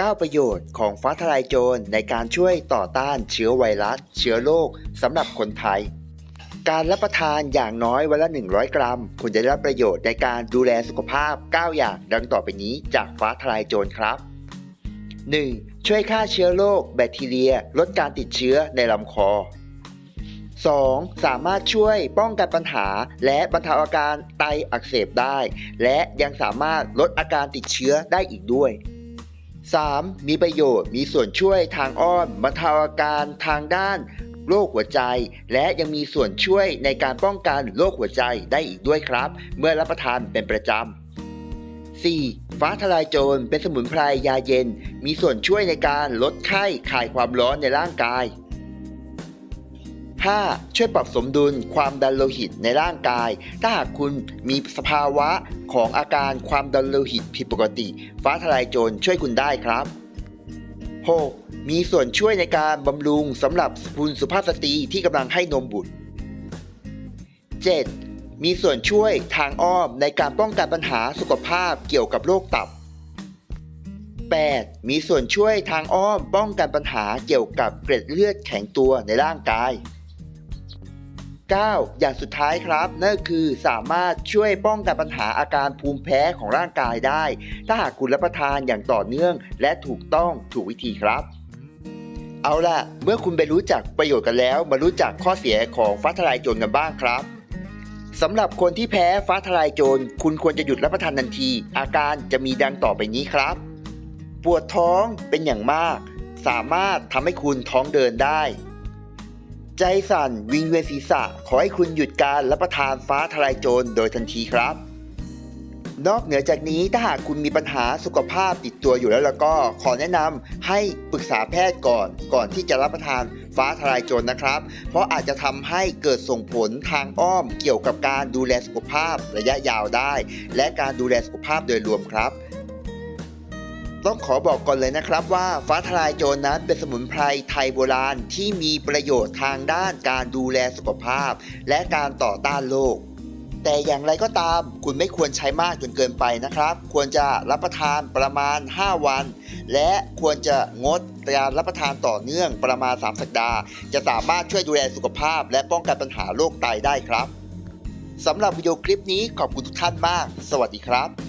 9 ประโยชน์ของฟ้าทลายโจรในการช่วยต่อต้านเชื้อไวรัส เชื้อโรคสำหรับคนไทย การรับประทานอย่างน้อยวันละ 100 กรัม คุณจะได้รับประโยชน์ในการดูแลสุขภาพ 9 อย่างดังต่อไปนี้จากฟ้าทลายโจรครับ 1. ช่วยฆ่าเชื้อโรคแบคทีเรีย ลดการติดเชื้อในลำคอ 2. สามารถช่วยป้องกันปัญหา และบรรเทาอาการไตอักเสบได้ และยังสามารถลดอาการติดเชื้อได้อีกด้วย 3. มีประโยชน์มีส่วนช่วยทางอ้อมบรรเทาอาการทางด้านโรคหัวใจ และยังมีส่วนช่วยในการป้องกันโรคหัวใจได้อีกด้วยครับ เมื่อรับประทานเป็นประจำ 4. ฟ้าทลายโจรเป็นสมุนไพรยาเย็น มีส่วนช่วยในการลดไข้คลายความร้อนในร่างกาย 5. ช่วยปรับสมดุลความดันโลหิตในร่างกาย ถ้าหากคุณมีสภาวะของอาการความดันโลหิตผิดปกติ ฟ้าทลายโจรช่วยคุณได้ครับ 6. มีส่วนช่วยในการบำรุงสำหรับคุณสุภาพสตรีที่กำลังให้นมบุตร 7. มีส่วนช่วยทางอ้อมในการป้องกันปัญหาสุขภาพเกี่ยวกับโรคตับ 8. มีส่วนช่วยทางอ้อมป้องกันปัญหาเกี่ยวกับเกล็ดเลือดแข็งตัวในร่างกาย 9. อย่างสุดท้ายครับ นั่นคือสามารถช่วยป้องกันปัญหาอาการภูมิแพ้ของร่างกายได้ ถ้าหากคุณรับประทานอย่างต่อเนื่องและถูกต้องถูกวิธีครับเอาล่ะ เมื่อคุณไปรู้จักประโยชน์กันแล้ว มารู้จักข้อเสียของฟ้าทลายโจรกันบ้างครับสำหรับคนที่แพ้ฟ้าทลายโจรคุณควรจะหยุดรับประทานทันที อาการจะมีดังต่อไปนี้ครับ ปวดท้องเป็นอย่างมาก สามารถทำให้คุณท้องเดินได้ ใจสั่นวิงเวียนศีรษะ ขอให้คุณหยุดการรับประทานฟ้าทลายโจรโดยทันทีครับ นอกเหนือจากนี้ถ้าหากคุณมีปัญหาสุขภาพติดตัวอยู่แล้วแล้วก็ขอแนะนำให้ปรึกษาแพทย์ก่อนก่อนที่จะรับประทานฟ้าทลายโจรนะครับ เพราะอาจจะทำให้เกิดส่งผลทางอ้อมเกี่ยวกับการดูแลสุขภาพระยะยาวได้ และการดูแลสุขภาพโดยรวมครับ ต้องขอบอกก่อนเลยนะครับว่าฟ้าทลายโจรนั้นเป็นสมุนไพรไทยโบราณที่มีประโยชน์ทางด้านการดูแลสุขภาพ และการต่อต้านโรคแต่อย่างไรก็ตามคุณไม่ควรใช้มากจนเกินไปนะครับ ควรจะรับประทานประมาณ 5 วัน และควรจะงดการรับประทานต่อเนื่องประมาณ 3 สัปดาห์ จะสามารถช่วยดูแลสุขภาพ และป้องกันปัญหาโรคไตได้ครับสำหรับวิดีโอคลิปนี้ขอบคุณทุกท่านมาก สวัสดีครับ